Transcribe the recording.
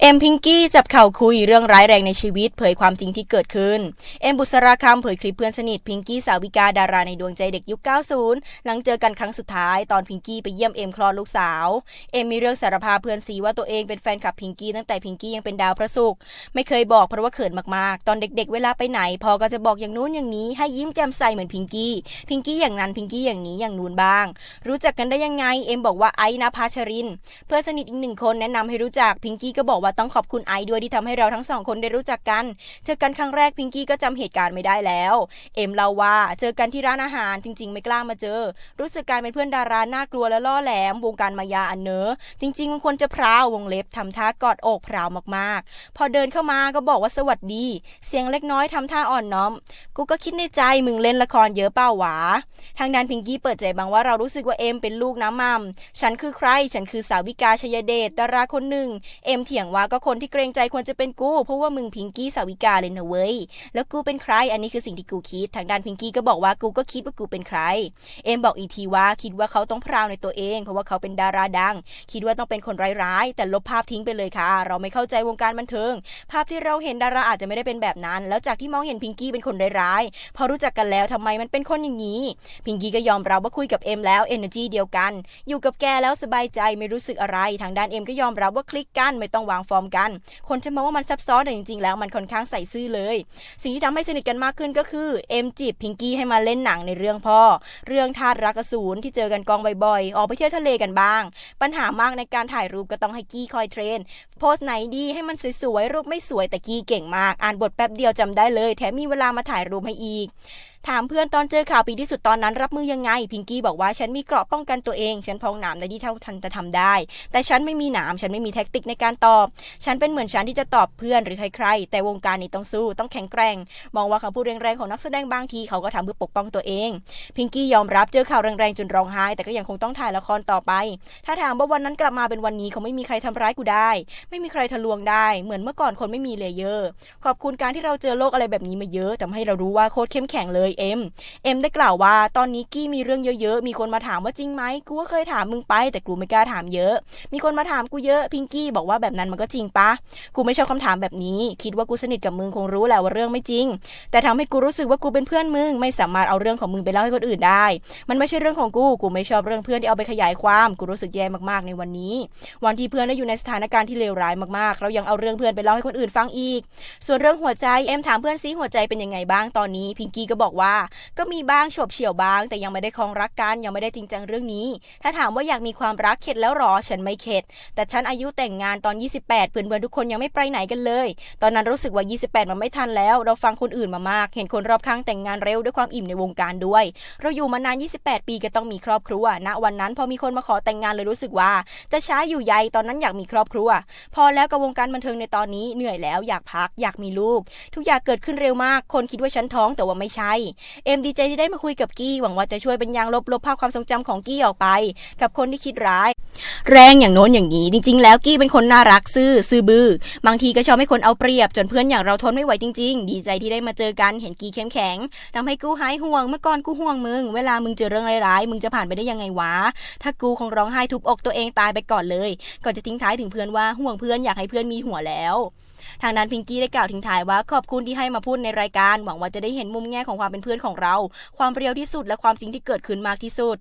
เอ็มพิงกี้จับเข่าคุยเรื่องร้ายแรงในชีวิต เผยความจริงที่เกิดขึ้น เอ็มบุษราคำเผยคลิปเพื่อนสนิทพิงกี้สาวิกาดาราในดวงใจเด็กยุค 90 หลังเจอกันครั้งสุดท้ายตอนพิงกี้ไปเยี่ยมเอ็มคลอดลูกสาว เอ็มมีเรื่องสารภาพเพื่อนซีว่าตัวเองเป็นแฟนคลับพิงกี้ตั้งแต่พิงกี้ยังเป็นดาวพระศุกร์ไม่เคยบอกเพราะว่าเขินมากๆ ตอนเด็กๆ เวลาไปไหนพอก็จะบอกอย่างนู้นอย่างนี้ให้ยิ้มแจ่มใสเหมือนพิงกี้พิงกี้อย่างนั้นพิงกี้อย่างนี้อย่างนู้นบ้าง รู้จักกันได้ยังไงเอ็มบอกว่าไอ้นภาชริน เพื่อนสนิทอีกหนึ่งคนแนะนำให้รู้จักพิงกี้ก็บอกว่าต้องขอบคุณไอด้วยที่ทำให้เราทั้งสองคนได้รู้จักกัน เจอกันครั้งแรกพิงกี้ก็จำเหตุการณ์ไม่ได้แล้ว เอ็มเล่าว่าเจอกันที่ร้านอาหารจริง ๆ ไม่กล้ามาเจอ รู้สึกการเป็นเพื่อนดาราน่ากลัวและล่อแหลม วงการมายาอันเนอจริงๆมันควรจะพราววงเล็บทำท่ากอดอกพราวมากๆ พอเดินเข้ามาก็บอกว่าสวัสดี เสียงเล็กน้อยทำท่าอ่อนน้อม กูก็คิดในใจมึงเล่นละครเยอะเปล่าหวา ทางด้านพิงกี้เปิดใจบางว่าเรารู้สึกว่าเอ็มเป็นลูกน้ำมัมฉันคือใคร ฉันคือสาวิกาชยเดชดาราคนหนึ่ง เอ็มเถียงว่าก็คนที่เกรงใจควรจะเป็นกู เพราะว่ามึงพิงกี้สาวิกาเลยนะเว้ย แล้วกูเป็นใคร อันนี้คือสิ่งที่กูคิด ทางด้านพิงกี้ก็บอกว่ากูก็คิดว่ากูเป็นใคร เอ็มบอกอีทีว่าคิดว่าเขาต้องพราวในตัวเอง เพราะว่าเขาเป็นดาราดัง คิดว่าต้องเป็นคนร้ายๆ แต่ลบภาพทิ้งไปเลยค่ะ เราไม่เข้าใจวงการบันเทิง ภาพที่เราเห็นดาราอาจจะไม่ได้เป็นแบบนั้น แล้วจากที่มองเห็นพิงกี้เป็นคนร้ายๆ พอรู้จักกันแล้วทำไมมันเป็นคนอย่างนี้ พิงกี้ก็ยอมรับว่าคุยกับเอ็มแล้ว energy เดียวกัน อยู่กับแกแล้วสบายใจไม่รู้สึกอะไร ทางด้านเอ็มก็ยอมรับว่าคลิกกันไม่ต้องวางฟอร์มกัน คนจะมองว่ามันซับซ้อนแต่จริงๆ แล้วมันค่อนข้างใส่ซื่อเลย สิ่งที่ทำให้สนิทกันมากขึ้นก็คือเอ็มจีบพิงกี้ให้มาเล่นหนังในเรื่องพ่อ เรื่องทาสรักอสูรที่เจอกันกองบ่อยๆ ออกไปเที่ยวทะเลกันบ้าง ปัญหามากในการถ่ายรูปก็ต้องให้กี้คอยเทรน โพสไหนดีให้มันสวยๆ รูปไม่สวยแต่กี้เก่งมาก อ่านบทแป๊บเดียวจำได้เลย แถมมีเวลามาถ่ายรูปให้อีกถามเพื่อนตอนเจอข่าวปีที่สุดตอนนั้นรับมือยังไง พิงกี้บอกว่าฉันมีเกราะป้องกันตัวเอง ฉันพองหนามในที่เท่าทันจะทำได้ แต่ฉันไม่มีหนามฉันไม่มีแท็กติกในการตอบ ฉันเป็นเหมือนฉันที่จะตอบเพื่อนหรือใครๆ แต่วงการนี้ต้องสู้ต้องแข็งแกร่ง มองว่าคำพูดแรงๆของนักแสดงบางทีเขาก็ทำเพื่อปกป้องตัวเอง พิงกี้ยอมรับเจอข่าวแรงๆจนร้องไห้ แต่ก็ยังคงต้องถ่ายละครต่อไป ถ้าถามว่าวันนั้นกลับมาเป็นวันนี้เขาไม่มีใครทำร้ายกูได้ ไม่มีใครทะลวงได้ เหมือนเมื่อก่อนคนไม่มีเลเยอร์ ขอบคุณการที่เราเจอโลกอะไรแบบนี้มาเยอะทำให้เรารู้ว่าโคตรเข้มแข็งเลยเอ็มเอ็มได้กล่าวว่าตอนนี้กี้มีเรื่องเยอะๆ มีคนมาถามว่าจริงไหมกูก็เคยถามมึงไป แต่กูไม่กล้าถามเยอะ มีคนมาถามกูเยอะพิงกี้บอกว่าแบบนั้นมันก็จริงปะกูไม่ชอบคำถามแบบนี้ คิดว่ากูสนิทกับมึงคงรู้แหละว่าเรื่องไม่จริง แต่ทำให้กูรู้สึกว่ากูเป็นเพื่อนมึงไม่สามารถเอาเรื่องของมึงไปเล่าให้คนอื่นได้ มันไม่ใช่เรื่องของกูกูไม่ชอบเรื่องเพื่อนที่เอาไปขยายความกูรู้สึกแย่มากๆในวันนี้ วันที่เพื่อนได้อยู่ในสถานการณ์ที่เลวร้ายมากๆ เรายังเอาเรื่องเพื่อนไปเล่าให้คนอื่นฟังอีก ส่วนเรื่องหัวใจเอ็มถามเพื่อนซิหัวใจเป็นยังไงบ้างตอนนี้พิงกี้ก็บอกว่า ก็มีบ้างโฉบเฉี่ยวบ้าง แต่ยังไม่ได้คลองรักกันยังไม่ได้จริงจังเรื่องนี้ ถ้าถามว่าอยากมีความรักเข็ดแล้วหรอฉันไม่เข็ด แต่ฉันอายุแต่งงานตอน 28เพื่อนๆทุกคนยังไม่ไปไหนกันเลย ตอนนั้นรู้สึกว่า 28 มันไม่ทันแล้ว เราฟังคนอื่นมามาก เห็นคนรอบข้างแต่งงานเร็วด้วยความอิ่มในวงการด้วย เราอยู่มานาน 28 ปีก็ต้องมีครอบครัวณวันนั้นพอมีคนมาขอแต่งงานเลยรู้สึกว่า จะช้าอยู่ใยตอนนั้นอยากมีครอบครัว พอแล้วกับวงการบันเทิงในตอนนี้เหนื่อยแล้วอยากพักอยากมีลูก ทุกอย่างเกิดขึ้นเร็วมาก คนคิดว่าฉันท้องแต่ว่าไม่ใช่เอ็มดีใจที่ได้มาคุยกับกี้หวังว่าจะช่วยเป็นยางลบลบภาพความทรงจำของกี้ออกไป กับคนที่คิดร้าย แรงอย่างโน้นอย่างนี้จริง ๆ แล้วกี้เป็นคนน่ารักซื่อซื่อบือบางทีก็ชอบให้คนเอาเปรียบ จนเพื่อนอย่างเราทนไม่ไหวจริง ๆ ดีใจที่ได้มาเจอกันเห็นกี้เข้มแข็งทำให้กูหายห่วงเมื่อก่อนกูห่วงมึง เวลามึงเจอเรื่องร้ายๆมึงจะผ่านไปได้ยังไงวะถ้ากูคงร้องไห้ทุบอกตัวเองตายไปก่อนเลย ก่อนจะทิ้งท้ายถึงเพื่อนว่าห่วงเพื่อนอยากให้เพื่อนมีหัวแล้ว ทางนั้นพิงกี้ได้กล่าวทิ้งท้ายว่าขอบคุณที่ให้มาพูดในรายการ หวังว่าจะได้เห็นมุมแง่ของความเป็นเพื่อนของเรา ความเรียวที่สุดและความจริงที่เกิดขึ้นมากที่สุด